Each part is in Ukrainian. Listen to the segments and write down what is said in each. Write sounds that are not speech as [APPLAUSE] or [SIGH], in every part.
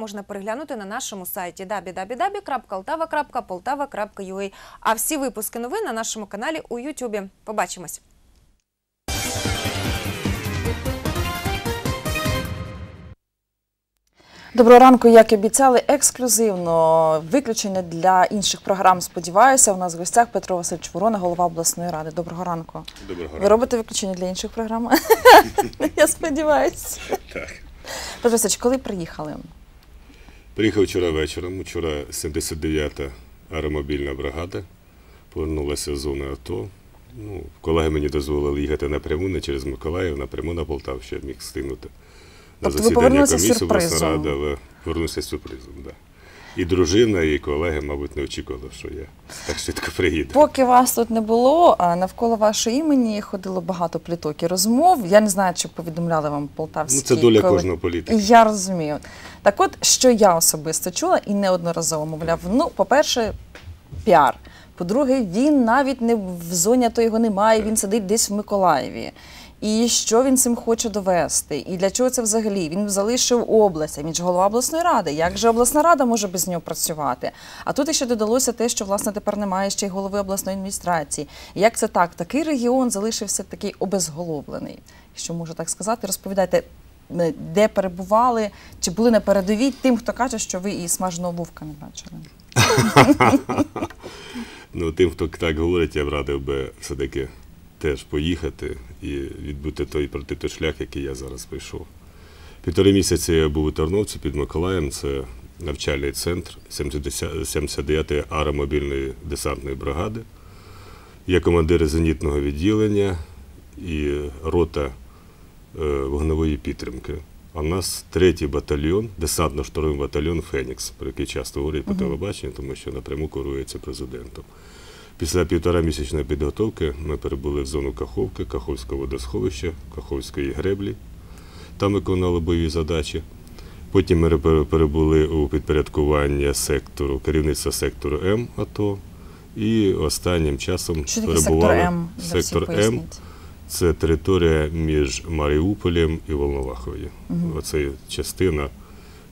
можна переглянути на нашому сайті www.altava.poltava.ua. А всі випуски новин на нашому каналі у Ютубі. Побачимось. Доброго ранку, як і обіцяли, ексклюзивно виключення для інших програм. Сподіваюся, у нас в гостях Петро Васильович Ворона, голова обласної ради. Доброго ранку. Доброго Ви робите виключення для інших програм? [LAUGHS] Я сподіваюся. Так. Петро Васильович, коли приїхали? Приїхав вчора вечором. Вчора 79-та аеромобільна бригада повернулася з зони АТО. Ну, колеги мені дозволили їхати напряму, не через Миколаїв, напряму на Полтаву, ще міг стинути. На Тобто ви повернулися комісії сюрпризом? обласна рада, але повернувся з сюрпризом, так. Да. І дружина, і колеги, мабуть, не очікували, що я так швидко приїду. Поки вас тут не було, а навколо вашого імені ходило багато пліток і розмов. Я не знаю, чи повідомляли вам полтавські. Ну, це доля коли- кожного політика. Я розумію. Так от, що я особисто чула і неодноразово мовляв, ну, по-перше, піар. По-друге, він навіть не в зоні, а то його немає, він сидить десь в Миколаєві. І що він цим хоче довести? І для чого це взагалі? Він залишив область, а він голова обласної ради. Як же обласна рада може без нього працювати? А тут ще додалося те, що власне тепер немає ще й голови обласної адміністрації. Як це так? Такий регіон залишився такий обезголовлений, якщо можна так сказати. Розповідайте, де перебували, чи були на передовій тим, хто каже, що ви і смаженого вовка не бачили. [LAUGHS] Ну, тим, хто так говорить, я б радив би все-таки теж поїхати і відбути той пройти той шлях, який я зараз пройшов. Півтори місяці я був у Тарновці під Миколаєм, це навчальний центр 79-ї аеромобільної десантної бригади. Я командир зенітного відділення і рота е, вогневої підтримки. А в нас третій батальйон, десантно-штурмовий батальйон Фенікс, про який часто говорять по телебаченню, тому що напряму керується президентом. Після півтора місячної підготовки ми перебули в зону Каховки, Каховського водосховища, Каховської греблі. Там виконали бойові задачі. Потім ми перебули у підпорядкування сектору, керівництва сектору М АТО. І останнім часом Що таке перебували сектор М? Сектор М. поясніть. Це територія між Маріуполем і Волновахою. Оце частина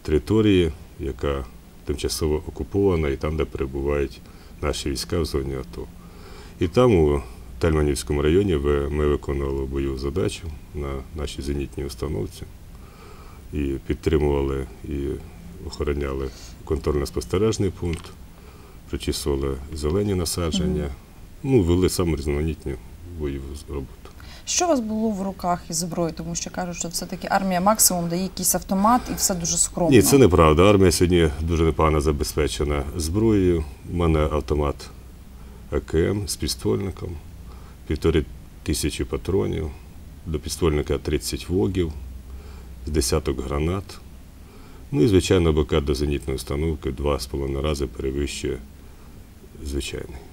території, яка тимчасово окупована, і там, де перебувають наші війська в зоні АТО. І там, у Тельманівському районі, ми виконували бойову задачу на нашій зенітній установці і підтримували і охороняли контрольно-спостережний пункт, причісували зелені насадження, ну, вели саме різноманітні бойову роботу. Що у вас було в руках із зброєю? Тому що кажуть, що все-таки армія максимум дає якийсь автомат і все дуже скромно. Ні, це неправда. Армія сьогодні дуже непогано забезпечена зброєю. У мене автомат АКМ з підствольником, півтори тисячі патронів, до підствольника 30 вогів, з десяток гранат. Ну і, звичайно, БК до зенітної установки два з половиною рази перевищує звичайний.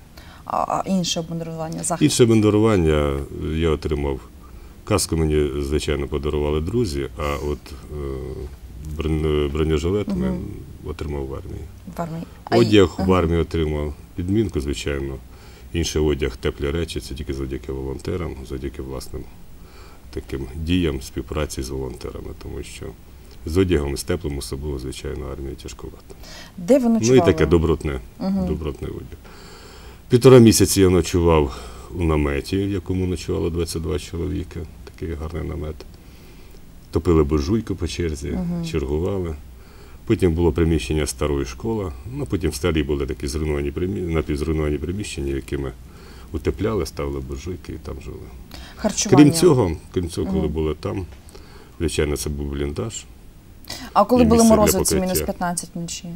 А, а інше обмундирування, захист. Інше бендерування я отримав. Каску мені, звичайно, подарували друзі, а от е, брон- бронежилет ми Мгм. отримав в армії. в армії. Одяг й- в армії отримав підмінку, звичайно. Інший одяг, теплі речі це тільки завдяки волонтерам, завдяки власним таким діям співпраці з волонтерами, тому що з одягом, з теплим особливо, звичайно, армії тяжкувато. Де ви Ну і таке добротне, Мгм. добротний одяг. Півтора місяці я ночував у наметі, в якому ночувало 22 чоловіка, такий гарний намет. Топили буржуйку по черзі, Мгм. чергували. Потім було приміщення старої школи, ну потім в старій були такі зруйновані напівзруйновані приміщення, які ми утепляли, ставили буржуйки і там жили. Харчування. Крім цього, крім цього, коли Мгм. були там, звичайно, це був бліндаж. А коли і були морози, це мінус 15 вночі?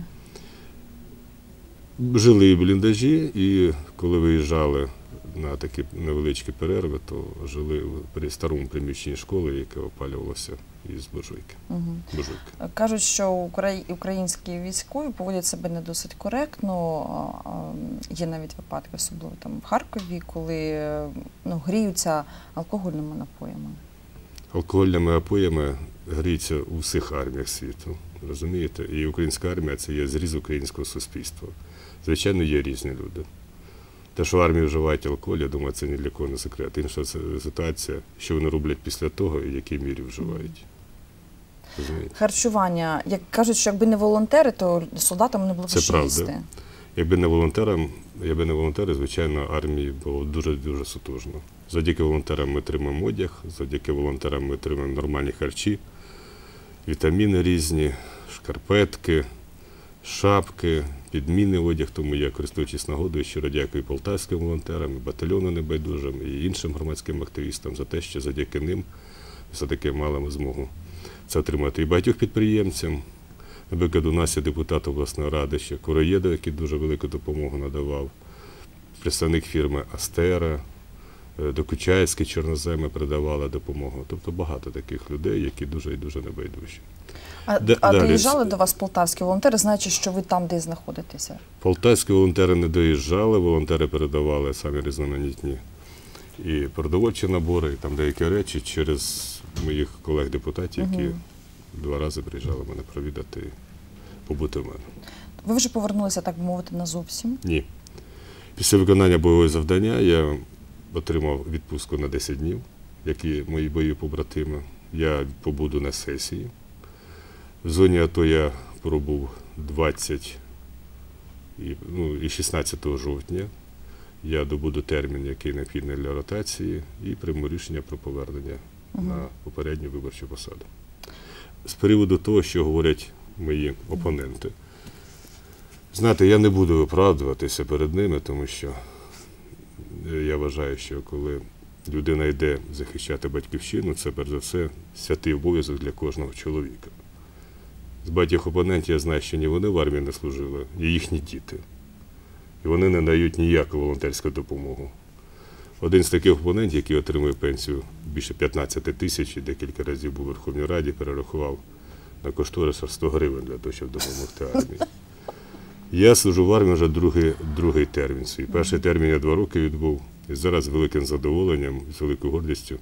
Жили в бліндажі, і коли виїжджали на такі невеличкі перерви, то жили в при старому приміщенні школи, яке опалювалося із буржуйки. Угу. буржуйки. Кажуть, що украї- українські військові поводять себе не досить коректно. Є навіть випадки, особливо там в Харкові, коли ну, гріються алкогольними напоями. Алкогольними напоями гріються у всіх арміях світу. Розумієте? І українська армія це є зріз українського суспільства. Звичайно, є різні люди. Те, що в армії вживають алкоголь, я думаю, це ні для кого не секрет. Інша ситуація, що вони роблять після того і в якій мірі вживають. Розумієте? Харчування, як кажуть, що якби не волонтери, то солдатам не було б що правда. їсти. Якби не волонтерам, якби не волонтери, звичайно, армії було дуже дуже сутужно. Завдяки волонтерам ми отримуємо одяг, завдяки волонтерам ми отримуємо нормальні харчі, вітаміни різні, шкарпетки, шапки, підмінний одяг. Тому я, користуючись нагодою, щиро дякую полтавським волонтерам, і батальйону небайдужим і іншим громадським активістам за те, що завдяки ним все-таки мали ми змогу це отримати. І багатьох підприємцям. Наприклад, у нас є депутат обласної ради ще Куроєда, який дуже велику допомогу надавав, представник фірми Астера, е, Докучаївський чорноземи передавали допомогу. Тобто багато таких людей, які дуже і дуже небайдужі. А, Де- а далі. доїжджали до вас полтавські волонтери, знаючи, що ви там, де знаходитеся? Полтавські волонтери не доїжджали, волонтери передавали самі різноманітні і продовольчі набори, і там деякі речі через моїх колег-депутатів, які два рази приїжджали мене провідати, побути в мене. Ви вже повернулися, так би мовити, назовсім. Ні. Після виконання бойового завдання я отримав відпустку на 10 днів, як і мої бойові побратими. Я побуду на сесії. В зоні АТО я пробув 20 і, ну, і 16 жовтня. Я добуду термін, який необхідний для ротації, і прийму рішення про повернення на попередню виборчу посаду. З приводу того, що говорять мої опоненти. Знаєте, я не буду виправдуватися перед ними, тому що е, я вважаю, що коли людина йде захищати батьківщину, це перш за все святий обов'язок для кожного чоловіка. З багатьох опонентів я знаю, що ні вони в армії не служили, ні їхні діти. І вони не дають ніяку волонтерську допомогу. Один з таких опонентів, який отримує пенсію більше 15 тисяч і декілька разів був у Верховній Раді, перерахував на кошторис 100 гривень для того, щоб допомогти армії. Я служу в армії вже другий, другий термін свій. Перший термін я два роки відбув. І зараз з великим задоволенням, з великою гордістю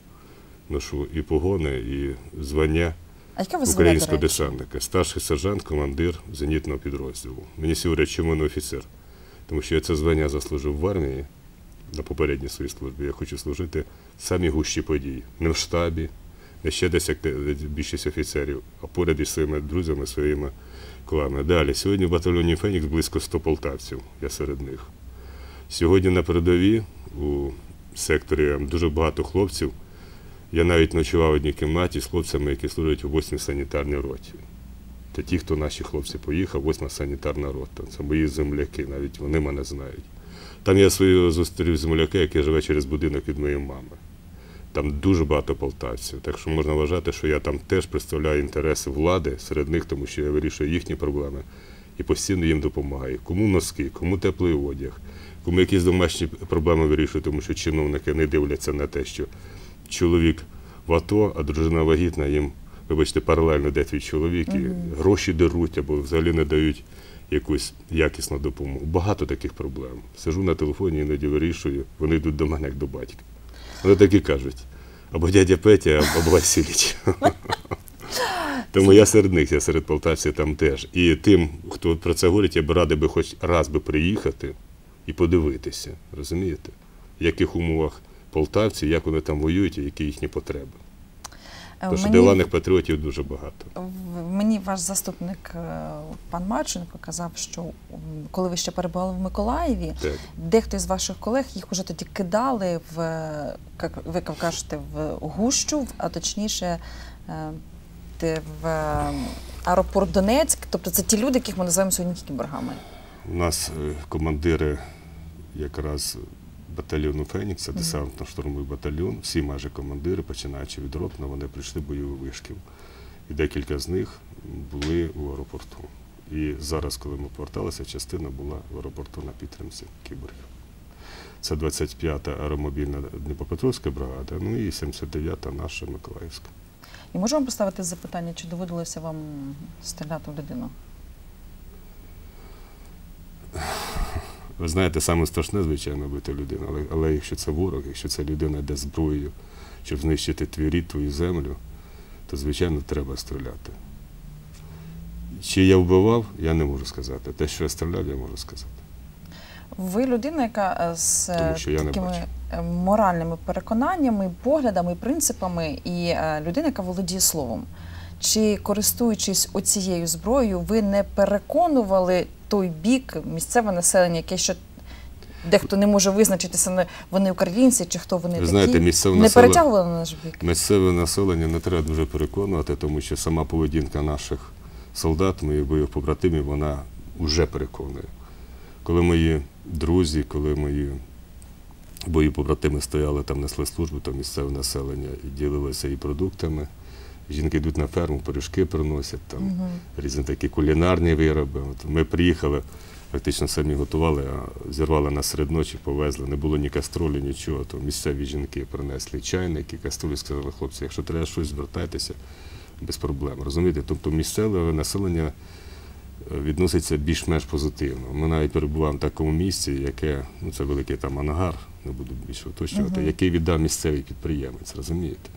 ношу і погони, і звання А яке ви українського десантника. Старший сержант, командир зенітного підрозділу. Мені сьогодні чому офіцер, тому що я це звання заслужив в армії на попередній своїй службі. Я хочу служити в самі гущі події. Не в штабі, не ще десь як більшість офіцерів, а поряд із своїми друзями, своїми колегами. Далі, сьогодні в батальйоні Фенікс близько 100 полтавців, я серед них. Сьогодні на передовій у секторі дуже багато хлопців. Я навіть ночував в одній кімнаті з хлопцями, які служать у 8 санітарній роті. Це ті, хто наші хлопці поїхав, 8 санітарна рота. Це мої земляки, навіть вони мене знають. Там я свого зустрів земляка, який живе через будинок від моєї мами. Там дуже багато полтавців. Так що можна вважати, що я там теж представляю інтереси влади серед них, тому що я вирішую їхні проблеми і постійно їм допомагаю. Кому носки, кому теплий одяг, кому якісь домашні проблеми вирішую, тому що чиновники не дивляться на те, що чоловік в АТО, а дружина вагітна, їм, вибачте, паралельно де твій чоловік, і гроші деруть або взагалі не дають якусь якісну допомогу. Багато таких проблем. Сижу на телефоні, іноді вирішую, вони йдуть до мене як до батька. Вони так і кажуть, або дядя Петя, або Васильович. [LAUGHS] Тому я серед них, я серед полтавців там теж. І тим, хто про це говорить, я б радий би хоч раз би приїхати і подивитися, розумієте, в яких умовах полтавці, як вони там воюють і які їхні потреби. Е, Тому що диваних патріотів дуже багато. Мені ваш заступник е, пан Марченко казав, що коли ви ще перебували в Миколаєві, Так. дехто із ваших колег їх уже тоді кидали в, е, як ви кажете, в гущу, а точніше в аеропорт Донецьк. Тобто це ті люди, яких ми називаємо сьогодні кіборгами. У нас командири якраз батальйону Фенікс, це десантно-штурмовий батальйон, всі майже командири, починаючи від Ропна, вони прийшли бойовий вишкіл. І декілька з них були у аеропорту. І зараз, коли ми поверталися, частина була в аеропорту на підтримці кіборгів. Це 25-та аеромобільна Дніпропетровська бригада, ну і 79-та наша Миколаївська. І можемо поставити запитання, чи доводилося вам стріляти в людину? Ви знаєте, саме страшне, звичайно, бити людину, але, але якщо це ворог, якщо це людина йде зброєю, щоб знищити твій рід, твою землю, то, звичайно, треба стріляти. Чи я вбивав, я не можу сказати. Те, що я стріляв, я можу сказати. Ви людина, яка е, з е, такими е, моральними переконаннями, поглядами, принципами, і людина, яка володіє словом. Чи користуючись оцією зброєю, ви не переконували той бік місцеве населення, яке ще дехто не може визначитися, вони українці чи хто вони такі? знаєте, місцеве не населення- перетягували на наш бік? Місцеве населення не треба дуже переконувати, тому що сама поведінка наших солдат, моїх бойових побратимів, вона вже переконує. Коли мої друзі, коли мої бої побратими стояли там, несли службу, то місцеве населення і ділилося і продуктами. Жінки йдуть на ферму, пиріжки приносять, там різні такі кулінарні вироби. От ми приїхали, фактично самі готували, а зірвали на серед ночі, повезли. Не було ні кастролі, нічого. То місцеві жінки принесли чайники, каструлі, сказали, хлопці, якщо треба щось, звертайтеся без проблем. Розумієте? Тобто місцеве населення е, відноситься більш-менш позитивно. Ми навіть перебуваємо в такому місці, яке, ну це великий там ангар, не буду більше уточнювати, який віддав місцевий підприємець, розумієте?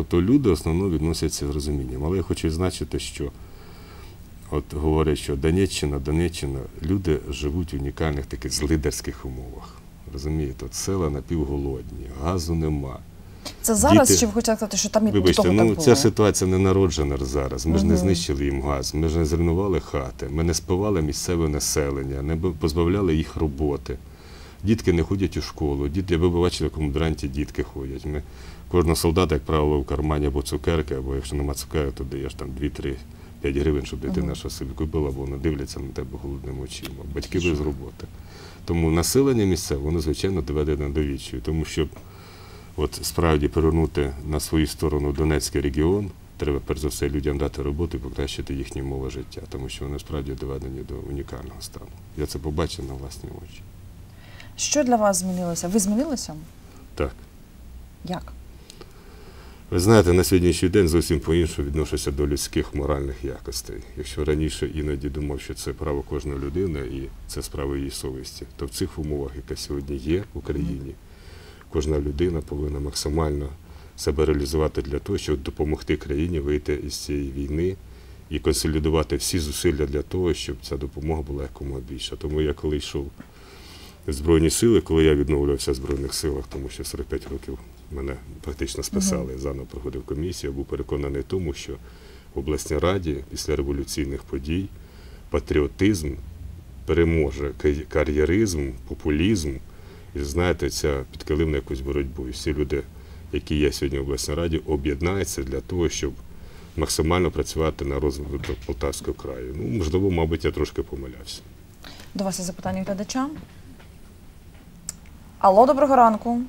Тобто люди в основному відносяться з розумінням. Але я хочу відзначити, що от говорять, що Донеччина, Донеччина, люди живуть в унікальних таких злидерських умовах. Розумієте, от села напівголодні, газу нема. Це зараз діти- чи ви хочете сказати, що там і Вибачте, того ну так було? ця ситуація не народжена зараз. Ми ж не знищили їм газ, ми ж не зруйнували хати, ми не спивали місцеве населення, не позбавляли їх роботи. Дітки не ходять у школу. Діти, ви бачили, в якому дранті дітки ходять. Ми, кожного солдата, як правило, в кармані або цукерки, або якщо нема цукерок, то даєш там 2-3 5 гривень, щоб дитина щось собі купила, бо вони дивляться на тебе голодними очима. Батьки без роботи. Тому населення місцеве, воно, звичайно, доведене до відчаю. Тому що от справді повернути на свою сторону Донецький регіон, треба перш за все людям дати роботу і покращити їхні умови життя, тому що вони справді доведені до унікального стану. Я це побачив на власні очі. Що для вас змінилося? Ви змінилися? Так. Як? Ви знаєте, на сьогоднішній день зовсім по-іншому відношуся до людських моральних якостей. Якщо раніше іноді думав, що це право кожної людини і це справа її совісті, то в цих умовах, яка сьогодні є в Україні, кожна людина повинна максимально себе реалізувати для того, щоб допомогти країні вийти із цієї війни і консолідувати всі зусилля для того, щоб ця допомога була якомога більша. Тому я коли йшов Збройні сили, коли я відновлювався в Збройних силах, тому що 45 років мене практично списали, заново проходив комісію, я був переконаний тому, що в обласній раді після революційних подій патріотизм переможе кар'єризм, популізм і знаєте, ця підкиливна якусь боротьбу. І всі люди, які є сьогодні в обласній раді, об'єднаються для того, щоб максимально працювати на розвиток Полтавського краю. Ну, можливо, мабуть, я трошки помилявся. До вас є запитання глядача. Алло, доброго ранку.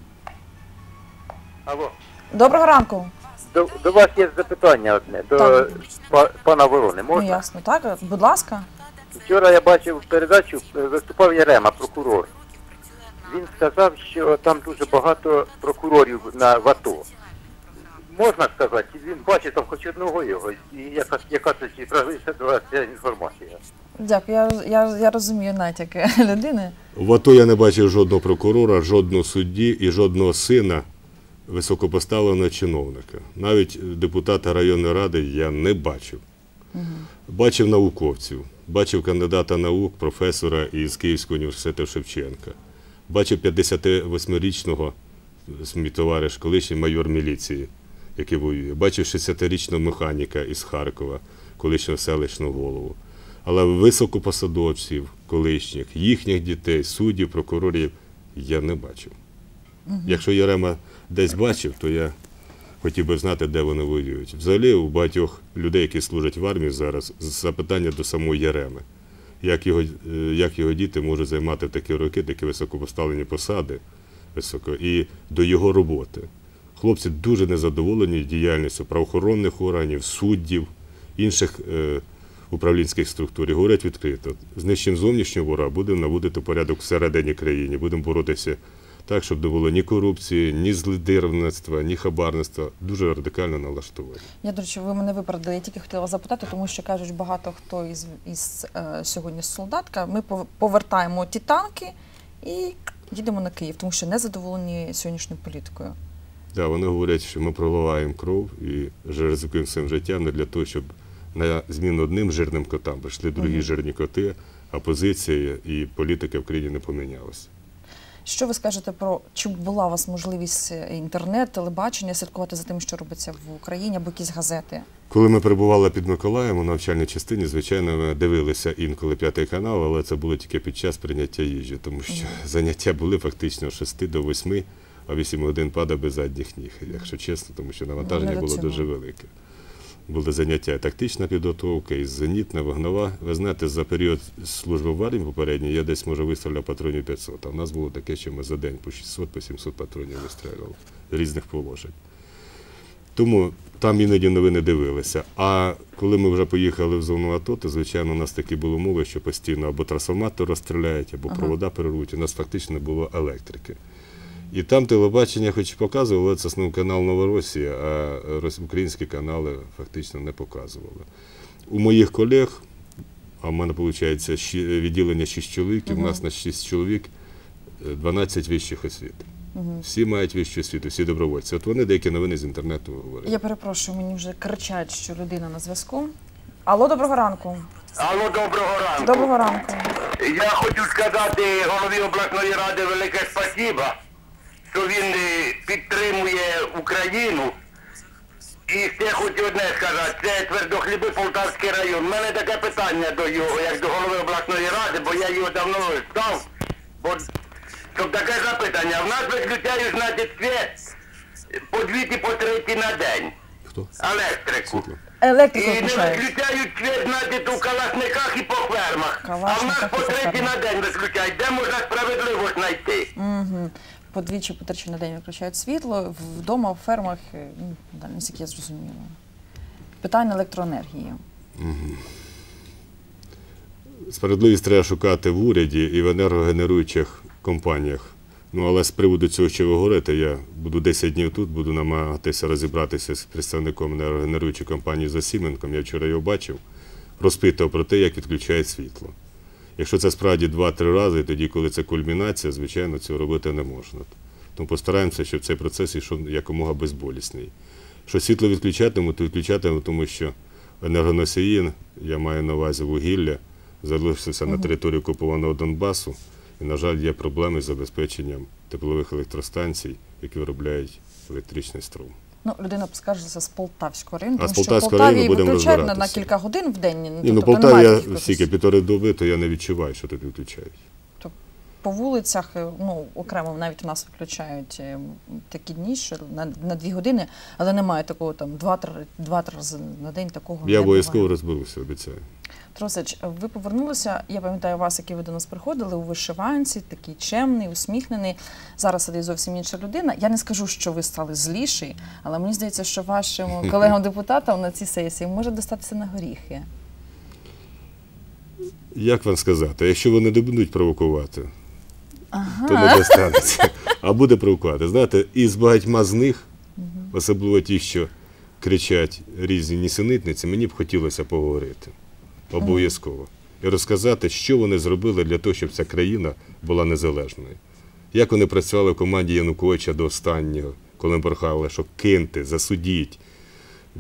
Алло, Доброго ранку. до, до вас є запитання одне, до Так. па- пана Ворони. Ну Можна? ясно, так? Будь ласка. Вчора я бачив передачу, е, виступав Ярема, прокурор. Він сказав, що там дуже багато прокурорів на в АТО. Можна сказати, він бачить там хоч одного його, і яка, яка це чи правильна до вас ця інформація. Дякую. Я, я, я розумію натяки [LAUGHS] людини. В АТО я не бачив жодного прокурора, жодного судді і жодного сина високопоставленого чиновника. Навіть депутата районної ради я не бачив. Бачив науковців, бачив кандидата наук, професора із Київського університету Шевченка. Бачив 58-річного мій товариш, колишній майор міліції, який воює. Бачив 60-річного механіка із Харкова, колишнього селищного голову. Але високопосадовців, колишніх, їхніх дітей, суддів, прокурорів я не бачив. Якщо Ярема десь бачив, то я хотів би знати, де вони воюють. Взагалі, у багатьох людей, які служать в армії зараз, запитання до самої Яреми. Як його, е, як його діти можуть займати такі роки, такі високопоставлені посади високо, і до його роботи. Хлопці дуже незадоволені діяльністю правоохоронних органів, суддів, інших е, управлінських структур. І говорять відкрито, знищимо зовнішнього ворога, будемо наводити порядок всередині країни, будемо боротися так, щоб не було ні корупції, ні злидирництва, ні хабарництва. Дуже радикально налаштовані. Я, до речі, ви мене виправдали. Я тільки хотіла запитати, тому що кажуть, багато хто із, із е, сьогодні солдатка. Ми пов- повертаємо ті танки і їдемо на Київ, тому що не задоволені сьогоднішньою політикою. Да, вони говорять, що ми проливаємо кров і ризикуємо своїм життям не для того, щоб на зміну одним жирним котам прийшли другі жирні коти, а позиція і політика в країні не помінялася. Що ви скажете про чи була у вас можливість е, інтернет, телебачення слідкувати за тим, що робиться в Україні, або якісь газети? Коли ми перебували під Миколаєм у навчальній частині, звичайно, ми дивилися інколи п'ятий канал, але це було тільки під час прийняття їжі, тому що [LAUGHS] заняття були фактично з 6 до 8, а 8 годин падав без задніх ніг, якщо чесно, тому що навантаження було дуже велике. Були заняття тактична підготовка, і зенітна, вогнова. Ви знаєте, за період служби в армії попередньої я десь може вистріляв патронів 500, а в нас було таке, що ми за день по 600, по 700 патронів вистрілювали з різних положень. Тому там іноді новини дивилися. А коли ми вже поїхали в зону АТО, то звичайно у нас такі були умови, що постійно або трансформатор розстріляють, або провода перервуть. У нас фактично не було електрики. І там телебачення, хоч і показувало, але це основний канал Новоросія, а рос- українські канали фактично не показували. У моїх колег, а в мене виходить відділення 6 чоловік, і в нас на 6 чоловік е, 12 вищих освіт. Всі мають вищу освіту, всі добровольці. От вони деякі новини з інтернету говорять. Я перепрошую, мені вже кричать, що людина на зв'язку. Алло, доброго ранку. Алло, доброго ранку. Доброго ранку. Я хочу сказати голові обласної ради велике спасіба, що він е, підтримує Україну. І ще хочу одне сказати, це твердохліби Полтавський район. У мене таке питання до його, як до голови обласної ради, бо я його давно став. Бо щоб таке запитання. В нас виключають, значить, світ по дві по треті на день. Хто? Електрику. Електрику І не включають. виключають світ, значить, у калашниках і по фермах. А в нас Калашниках по і по треті фермах. на день виключають. Де можна справедливість знайти? Угу. Подвічі по тричі на день виключають світло. Вдома, в фермах, е, ну, да, наскільки я зрозуміла. Питання електроенергії. Справедливість треба шукати в уряді і в енергогенеруючих компаніях. Ну, але з приводу цього, що ви говорите, я буду 10 днів тут, буду намагатися розібратися з представником енергогенеруючої компанії за Сіменком. Я вчора його бачив, розпитував про те, як відключають світло. Якщо це справді 2-3 рази, тоді, коли це кульмінація, звичайно, цього робити не можна. Тому постараємося, щоб цей процес йшов якомога безболісний. Що світло відключатимуть, то відключатимуть, тому що енергоносії, я маю на увазі вугілля, залишився на території окупованого Донбасу. І, на жаль, є проблеми з забезпеченням теплових електростанцій, які виробляють електричний струм. Ну, людина поскаржилася з Полтавського району, А тому з що в Полтаві виключають на, на кілька годин в день. Ні, ну тобто Полтаві я стільки півтори доби, то я не відчуваю, що тут відключають. По вулицях, е, ну окремо навіть у нас виключають е, такі дні, що на, на дві години, але немає такого там два-три два-три рази на день такого. Я обов'язково розберуся, обіцяю. Тросич, ви повернулися. Я пам'ятаю вас, які ви до нас приходили у вишиванці, такий чемний, усміхнений. Зараз сидить зовсім інша людина. Я не скажу, що ви стали зліші, але мені здається, що вашим [LAUGHS] колегам-депутатам на цій сесії може достатися на горіхи. Як вам сказати, якщо вони не будуть провокувати, то не достанеться. А буде провокувати. Знаєте, і з багатьма з них, особливо ті, що кричать різні нісенітниці, мені б хотілося поговорити. Обов'язково. І розказати, що вони зробили для того, щоб ця країна була незалежною. Як вони працювали в команді Януковича до останнього, коли ми прохали, що киньте, засудіть.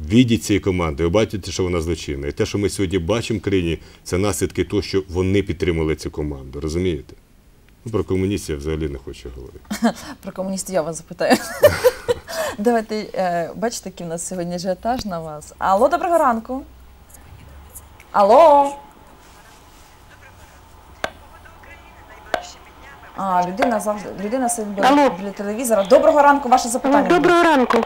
Відіть цієї команди, ви бачите, що вона злочинна. І те, що ми сьогодні бачимо в країні, це наслідки того, що вони підтримали цю команду. Розумієте? Ну, про комуністів я взагалі не хочу говорити. [LAUGHS] Про комуністів я вас запитаю. [LAUGHS] Давайте, е, бачите, який в нас сьогодні ажіотаж на вас. Алло, доброго ранку. Алло. А, людина завжди людина сидить біля, біля телевізора. Доброго ранку, ваше запитання. Доброго ранку.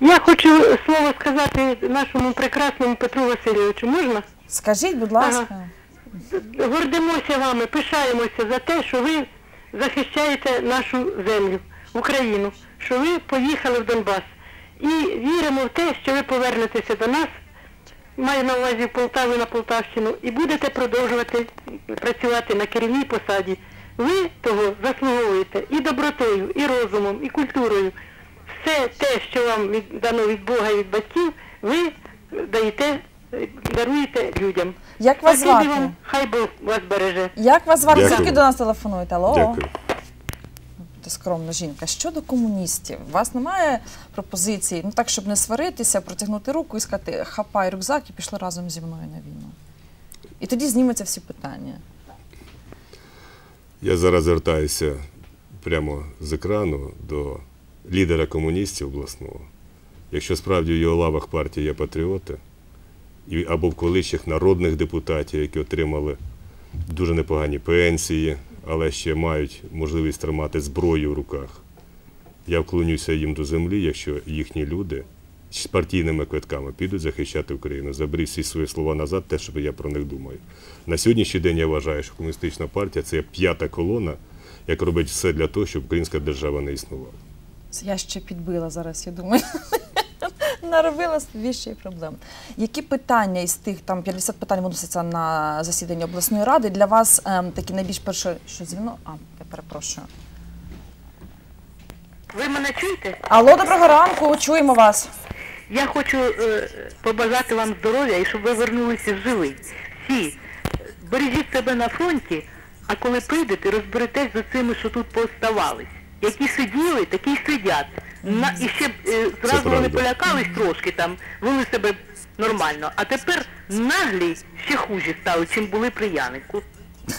Я хочу слово сказати нашому прекрасному Петру Васильовичу. Можна? Скажіть, будь ласка. Гордимося вами, пишаємося за те, що ви захищаєте нашу землю, Україну, що ви поїхали в Донбас. І віримо в те, що ви повернетеся до нас, маю на увазі в Полтаву на Полтавщину, і будете продовжувати працювати на керівній посаді. Ви того заслуговуєте і добротою, і розумом, і культурою. Все те, що вам від, дано від Бога і від батьків, ви даєте, даруєте людям. Як вас Спасибі звати? вам, хай Бог вас береже. Як вас звати? Дякую. Скільки до нас телефонуєте? Алло? Дякую. Ти скромна жінка. Щодо комуністів, у вас немає пропозиції, ну так, щоб не сваритися, протягнути руку і сказати, хапай рюкзак і пішли разом зі мною на війну. І тоді зніметься всі питання. Я зараз звертаюся прямо з екрану до лідера комуністів обласного. Якщо справді в його лавах партії є патріоти, або в колишніх народних депутатів, які отримали дуже непогані пенсії, але ще мають можливість тримати зброю в руках. Я вклонюся їм до землі, якщо їхні люди з партійними квитками підуть захищати Україну. Заберіть всі свої слова назад, те, що я про них думаю. На сьогоднішній день я вважаю, що комуністична партія це п'ята колона, яка робить все для того, щоб українська держава не існувала. Я ще підбила зараз, я думаю. Наробила й проблем. Які питання із тих там 50 питань виносяться на засідання обласної ради для вас ем, такі найбільш перше, що дзвіно? А, я перепрошую. Ви мене чуєте? Алло, доброго ранку, чуємо вас. Я хочу е, побажати вам здоров'я і щоб ви вернулися живі. Всі, бережіть себе на фронті, а коли прийдете, розберетесь з цими, що тут пооставались. Які сиділи, такі й сидять. На, і ще е, зразу вони правда. полякались трошки там, вели себе нормально. А тепер наглі ще хуже стали, чим були при Янику.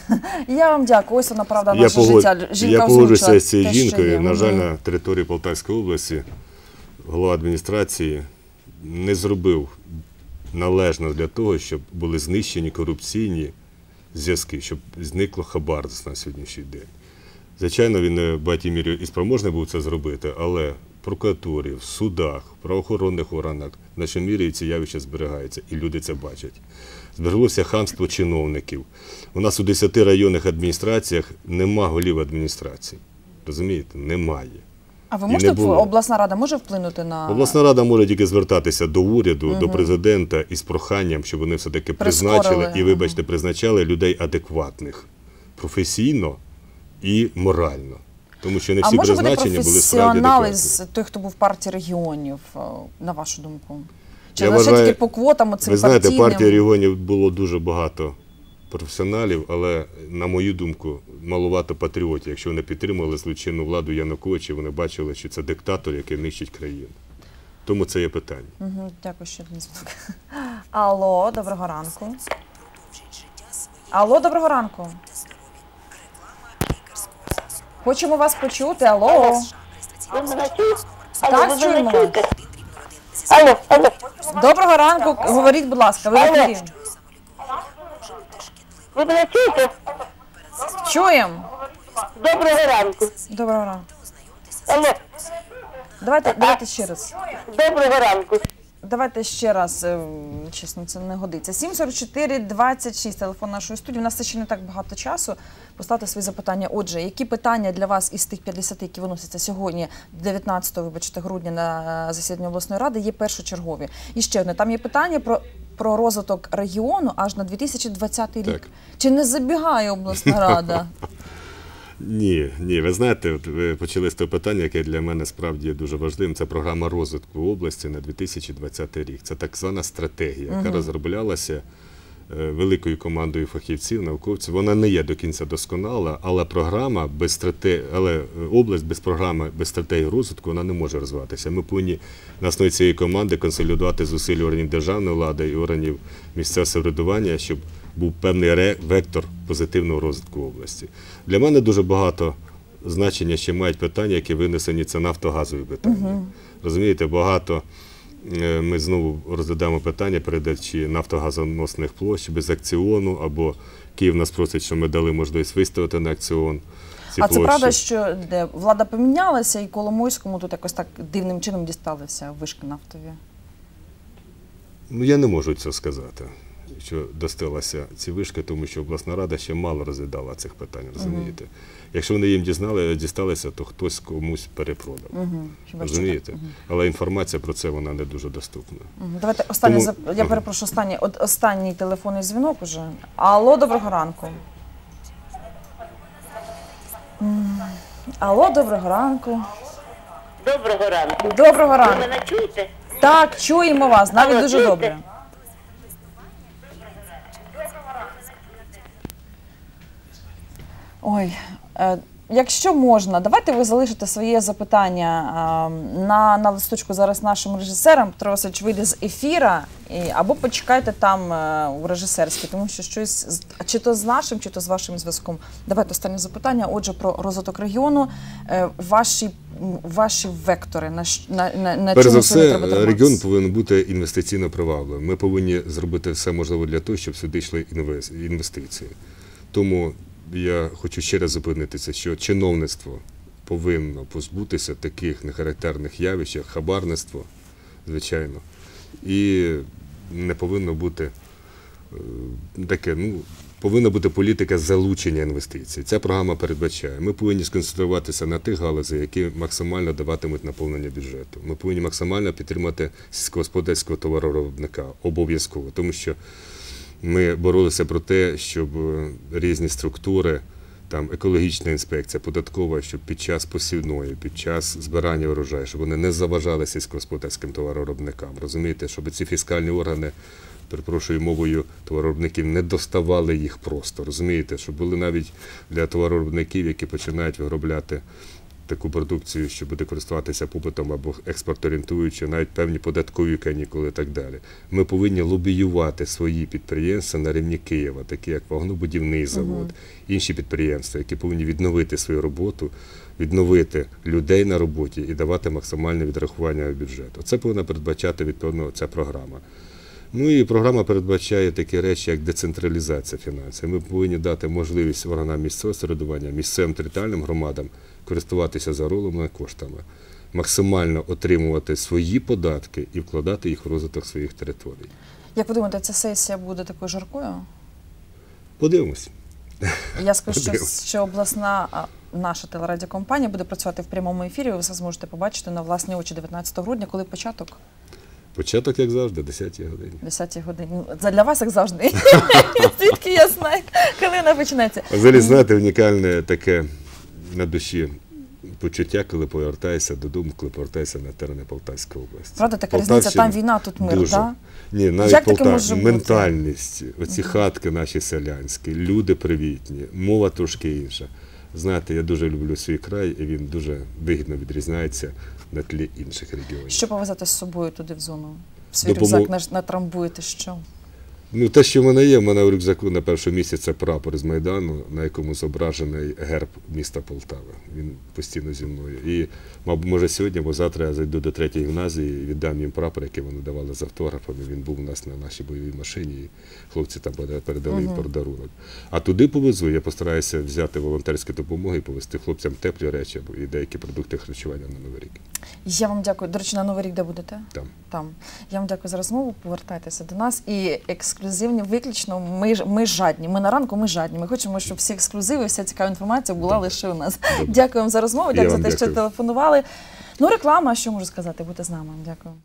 [LAUGHS] Я вам дякую. Ось вона правда наше погод... життя. Жінка я озвучила погоджуюся з цією жінкою. На жаль, на території Полтавської області голова адміністрації не зробив належно для того, щоб були знищені корупційні зв'язки, щоб зникло хабарство на сьогоднішній день. Звичайно, він е, в багатій мірі і спроможний був це зробити, але прокуратурі, в судах, в правоохоронних органах в нашій мірі ці явища зберігаються, і люди це бачать. Збереглося хамство чиновників. У нас у 10 районних адміністраціях нема голів адміністрацій. Розумієте? Немає. А ви можете обласна рада може вплинути на Обласна рада може тільки звертатися до уряду, до президента із проханням, щоб вони все-таки Прискорили, призначили і, вибачте, призначали людей адекватних, професійно і морально. Тому що не а всі може бути призначення були справді професіонали адекватні. з той, хто був в партії регіонів, е, на вашу думку? Чи Я лише вважаю- тільки по квотам оцим Ви знаєте, партійним? партії регіонів було дуже багато професіоналів, але, на мою думку, малувато патріотів. Якщо вони підтримували злочинну владу Януковича, вони бачили, що це диктатор, який нищить країну. Тому це є питання. Мгм, Дякую, один дзвінок. Алло, доброго ранку. Алло, доброго ранку. Хочемо вас почути. Алло. Ви мене чуєте? Так, ви мене чуємо чуєте? Алло, алло. Доброго ранку. Говоріть, будь ласка, ви в Алло. ефірі. Ви мене чуєте? Чуємо. Доброго ранку. Доброго ранку. Алло, Давайте, давайте ще раз. доброго ранку. Давайте ще раз, е, чесно, це не годиться. 744 26, телефон нашої студії. У нас ще не так багато часу. Поставте свої запитання. Отже, які питання для вас із тих 50, які виносяться сьогодні, 19 вибачте, грудня на засідання обласної ради, є першочергові? І ще одне, там є питання про. Про розвиток регіону аж на 2020 рік. Так. Чи не забігає обласна рада? [LAUGHS] Ні, ні, ви знаєте, от ви почали з того питання, яке для мене справді є дуже важливим. Це програма розвитку області на 2020 рік. Це так звана стратегія, яка розроблялася е, великою командою фахівців, науковців. Вона не є до кінця досконала, але програма без стратегії, але е, область без програми, без стратегії розвитку вона не може розвиватися. Ми повинні на основі цієї команди консолідувати зусилля органів державної влади і органів місцевого самоврядування, щоб був певний вектор позитивного розвитку області. Для мене дуже багато значення ще мають питання, які винесені це нафтогазові питання. Розумієте, багато е, ми знову розглядаємо питання передачі нафтогазоносних площ без акціону, або Київ нас просить, щоб ми дали можливість виставити на акціон. Ці а це правда, що де влада помінялася, і Коломойському тут якось так дивним чином дісталися вишки нафтові. Ну, я не можу цього сказати, що досталися ці вишки, тому що обласна рада ще мало розглядала цих питань, розумієте? Якщо вони їм дізнали, дісталися, то хтось комусь перепродав. Угу. Що Розумієте? Але інформація про це вона не дуже доступна. Мгм. Давайте останній Тому- зап... я перепрошую, останній, от, останній телефонний дзвінок уже. Алло, доброго ранку. Алло, доброго ранку. Доброго ранку. Доброго Ви ранку. мене чуєте? Так, чуємо вас, навіть Алло, дуже чуєте? добре. Ой, е, якщо можна, давайте ви залишите своє запитання е, на, на листочку зараз нашим режисерам. Петро Васильович вийде з ефіра, і, або почекайте там е, у режисерській, тому що щось з- чи то з нашим, чи то з вашим зв'язком. Давайте останнє запитання. Отже, про розвиток регіону. Е, Ваші, м, ваші вектори на, щ- на, на, на Перш за чому сьогодні все, треба триматися? регіон повинен бути інвестиційно привабливим. Ми повинні зробити все можливе для того, щоб сюди йшли інвес- інвестиції. Тому я хочу ще раз зупинитися, що чиновництво повинно позбутися таких нехарактерних явищ, як хабарництво, звичайно, і не повинно бути е, таке, ну. Повинна бути політика залучення інвестицій. Ця програма передбачає. Ми повинні сконцентруватися на тих галузях, які максимально даватимуть наповнення бюджету. Ми повинні максимально підтримати сільськогосподарського товаровиробника обов'язково, тому що ми боролися про те, щоб е, різні структури, там екологічна інспекція, податкова, щоб під час посівної, під час збирання врожаю, щоб вони не заважали сільськогосподарським товаровиробникам. Розумієте, щоб ці фіскальні органи, перепрошую мовою товаровиробників, не доставали їх просто. Розумієте, щоб були навіть для товаровиробників, які починають виробляти таку продукцію, що буде користуватися попитом або експорторієнтуючи, навіть певні податкові канікули і так далі. Ми повинні лобіювати свої підприємства на рівні Києва, такі як вагонобудівний завод, інші підприємства, які повинні відновити свою роботу, відновити людей на роботі і давати максимальне відрахування в бюджет. Це повинна передбачати відповідно ця програма. Ну і програма передбачає такі речі, як децентралізація фінансів. Ми повинні дати можливість органам місцевого середування, місцевим територіальним громадам користуватися заробленими коштами, максимально отримувати свої податки і вкладати їх в розвиток своїх територій. Як ви думаєте, ця сесія буде такою жаркою? Подивимось. Я скажу, що, що обласна наша телерадіокомпанія буде працювати в прямому ефірі. Ви все зможете побачити на власні очі 19 грудня, коли початок Початок, як завжди, 10 годині. 10 годині. Ну, Це для вас як завжди. [LAUGHS] Звідки я знаю, коли вона почнеться? Взагалі, знаєте, унікальне таке на душі почуття, коли повертаєшся додому, коли повертаєшся на терени Полтавської області. Правда, така різниця, там війна, тут мир, дуже. так? Ні, навіть Як Полтав... може бути? ментальність, оці хатки наші селянські, люди привітні, мова трошки інша. Знаєте, я дуже люблю свій край, і він дуже вигідно відрізняється на тлі інших регіонів. Що повезете з собою туди в зону? В свій Допомог- рюкзак натрамбуєте що? Ну, те, що в мене є, в мене у рюкзаку на першому місці це прапор з Майдану, на якому зображений герб міста Полтави. Він постійно зі мною. І, мабуть, може сьогодні, або завтра я зайду до третьої гімназії і віддам їм прапор, який вони давали з автографами. Він був у нас на нашій бойовій машині, і хлопці там передали їм подарунок. А туди повезу, я постараюся взяти волонтерські допомоги і повезти хлопцям теплі речі або і деякі продукти харчування на Новий рік. Я вам дякую. До речі, на Новий рік де будете? Там. Там. Я вам дякую за розмову. Повертайтеся до нас. І ексклюзивні, виключно, ми, ми жадні. Ми на ранку, ми жадні. Ми хочемо, щоб всі ексклюзиви, вся цікава інформація була лише у нас. Дякую вам за розмову, дякую за те, те, що телефонували. Ну, реклама, що можу сказати, бути з нами. Дякую.